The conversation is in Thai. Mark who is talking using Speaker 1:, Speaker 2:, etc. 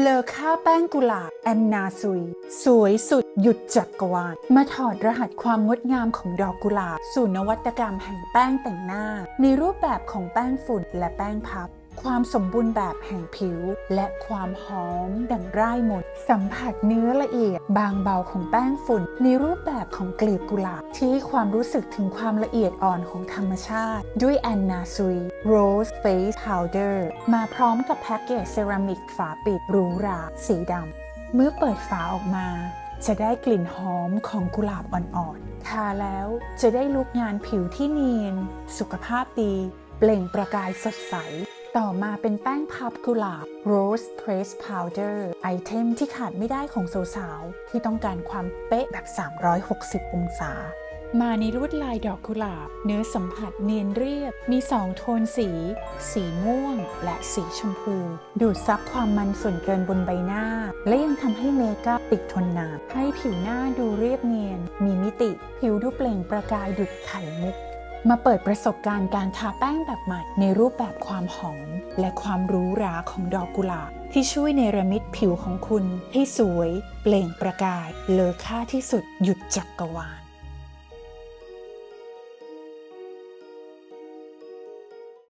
Speaker 1: เลอค่าแป้งกุหลาบแอนนาซุย สวยสุดหยุดจักรวาลมาถอดรหัสความงดงามของดอกกุหลาบ สู่นวัตกรรมแห่งแป้งแต่งหน้า ในรูปแบบของแป้งฝุ่นและแป้งพับ ความสมบูรณ์แบบแห่งผิว และความหอมดังร่ายมนสัมผัสเนื้อละเอียด บางเบาของแป้งฝุ่น ในรูปแบบของกลีบกุหลาบที่ให้ความรู้สึกถึงความละเอียดอ่อนของธรรมชาติ ด้วยแอนนาซุย Rose Face Powder มาพร้อมกับแพ็กเกจเซรามิกฝาปิดหรูหราสีดำเมื่อเปิดฝาออกมา จะได้กลิ่นหอมของกุหลาบอ่อนๆทาแล้วจะได้ลุกงานผิวที่เนียน สุขภาพดีเปล่งประกายสดใส ต่อมาเป็นแป้งพับกุหลาบ Rose Press Powder ไอเทมที่ขาดไม่ได้ของสาวๆที่ต้องการความเป๊ะแบบ 360 องศา มาในลวดลายดอกกุหลาบ เนื้อสัมผัสเนียนเรียบ มี2โทนสี สีม่วง และสีชมพู ดูดซับความมันส่วนเกินบนใบหน้า และยังทำให้เมคอัพติดทนนานให้ผิวหน้าดูเรียบเนียน มีมิติ ผิวดูเปล่งประกายดุดไข่มุก มาเปิดประสบการณ์การทาแป้งแบบใหม่ ในรูปแบบความหอม และความรู้ราของดอกกุหลาบที่ช่วยเนรมิตผิวของคุณให้สวย เปล่งประกายเลอค่าที่สุดหยุดจักกรวาล